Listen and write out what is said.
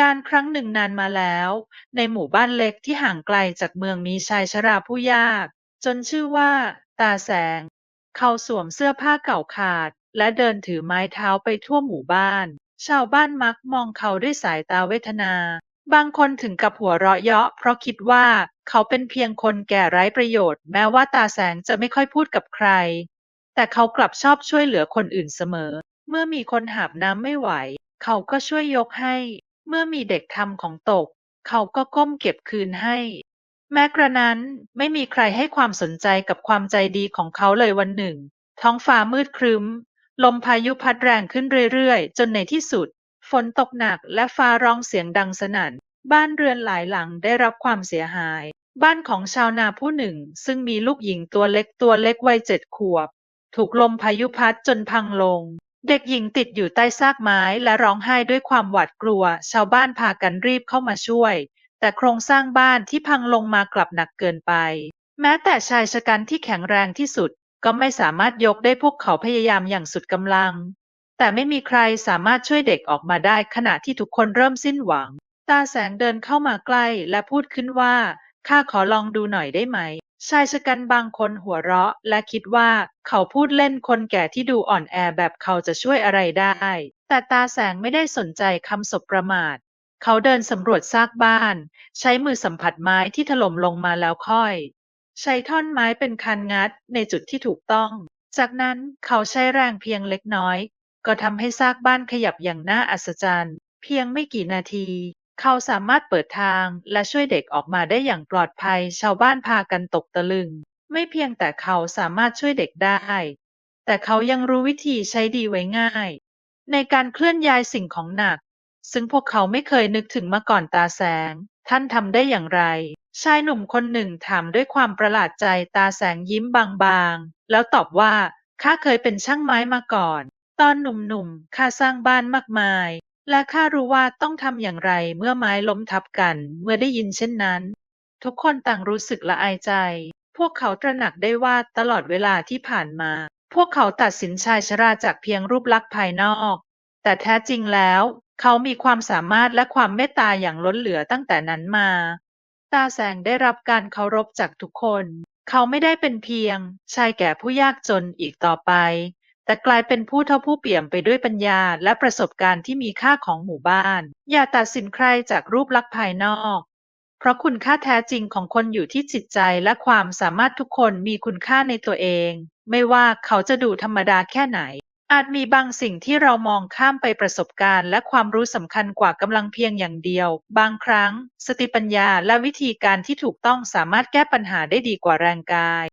การครั้งหนึ่งนานมาแล้ว ในหมู่บ้านเล็กที่ห่างไกลจากเมืองมีชายชราผู้ยาก จนชื่อว่า ตาแสง เขาสวมเสื้อผ้าเก่าขาด และเดินถือไม้เท้าไปทั่วหมู่บ้าน ชาวบ้านมักมองเขาด้วยสายตาเวทนา บางคนถึงกับหัวเราะเยาะ เพราะคิดว่าเขาเป็นเพียงคนแก่ไร้ประโยชน์ แม้ว่าตาแสงจะไม่ค่อยพูดกับใคร แต่เขากลับชอบช่วยเหลือคนอื่นเสมอ เมื่อมีคนหาบน้ำไม่ไหว เขาก็ช่วยยกให้ เมื่อมีเด็กทำของตก เขาก็ก้มเก็บคืนให้ แม้กระนั้นไม่มีใครให้ความสนใจกับความใจดีของเขาเลยวันหนึ่ง ท้องฟ้ามืดครึ้ม ลมพายุพัดแรงขึ้นเรื่อยๆ จนในที่สุด ฝนตกหนักและฟ้าร้องเสียงดังสนั่น บ้านเรือนหลายหลังได้รับความเสียหาย บ้านของชาวนาผู้หนึ่ง ซึ่งมีลูกหญิงตัวเล็กตัวเล็กวัยเจ็ดขวบ ถูกลมพายุพัดจนพังลง เด็กหญิงติดอยู่ใต้ซากไม้และร้องไห้ด้วยความหวาดกลัว ชาวบ้านพากันรีบเข้ามาช่วย แต่โครงสร้างบ้านที่พังลงมากลับหนักเกินไป แม้แต่ชายชะกันที่แข็งแรงที่สุด ก็ไม่สามารถยกได้พวกเขาพยายามอย่างสุดกำลัง แต่ไม่มีใครสามารถช่วยเด็กออกมาได้ขณะที่ทุกคนเริ่มสิ้นหวัง ตาแสงเดินเข้ามาใกล้และพูดขึ้นว่าข้าขอลองดูหน่อยได้ไหม ชายชะกันบางคนหัวเราะและคิดว่าเขาพูดเล่นคนแก่ที่ดูอ่อนแอแบบเขาจะช่วยอะไรได้ แต่ตาแสงไม่ได้สนใจคำสบประมาท เขาเดินสำรวจซากบ้าน ใช้มือสัมผัสไม้ที่ถล่มลงมาแล้วค่อย ใช้ท่อนไม้เป็นคันงัดในจุดที่ถูกต้อง จากนั้นเขาใช้แรงเพียงเล็กน้อย ก็ทำให้ซากบ้านขยับอย่างน่าอัศจรรย์ เพียงไม่กี่นาที เขาสามารถเปิดทางและช่วยเด็กออกมาได้อย่างปลอดภัย ชาวบ้านพากันตกตะลึง ไม่เพียงแต่เขาสามารถช่วยเด็กได้ แต่เขายังรู้วิธีใช้ดีไว้ง่าย ในการเคลื่อนย้ายสิ่งของหนัก ซึ่งพวกเขาไม่เคยนึกถึงมาก่อนตาแสง ท่านทำได้อย่างไร ชายหนุ่มคนหนึ่งถามด้วยความประหลาดใจตาแสงยิ้มบางๆ แล้วตอบว่าข้าเคยเป็นช่างไม้มาก่อน ตอนหนุ่มๆข้าสร้างบ้านมากมาย และข้ารู้ว่าต้องทำอย่างไรเมื่อไม้ล้มทับกัน เมื่อได้ยินเช่นนั้น ทุกคนต่างรู้สึกละอายใจ พวกเขาตระหนักได้ว่าตลอดเวลาที่ผ่านมา พวกเขาตัดสินชายชราจากเพียงรูปลักษณ์ภายนอก แต่แท้จริงแล้ว เขามีความสามารถและความเมตตาอย่างล้นเหลือตั้งแต่นั้นมา ตาแสงได้รับการเคารพจากทุกคน เขาไม่ได้เป็นเพียงชายแก่ผู้ยากจนอีกต่อไป แต่กลายเป็นผู้เท่าผู้เปี่ยมไปด้วยปัญญาและประสบการณ์ที่มีค่าของหมู่บ้าน อย่าตัดสินใครจากรูปลักษณ์ภายนอก เพราะคุณค่าแท้จริงของคนอยู่ที่จิตใจและความสามารถทุกคนมีคุณค่าในตัวเอง ไม่ว่าเขาจะดูธรรมดาแค่ไหน อาจมีบางสิ่งที่เรามองข้ามไปประสบการณ์และความรู้สำคัญกว่ากำลังเพียงอย่างเดียว บางครั้ง สติปัญญาและวิธีการที่ถูกต้องสามารถแก้ปัญหาได้ดีกว่าแรงกาย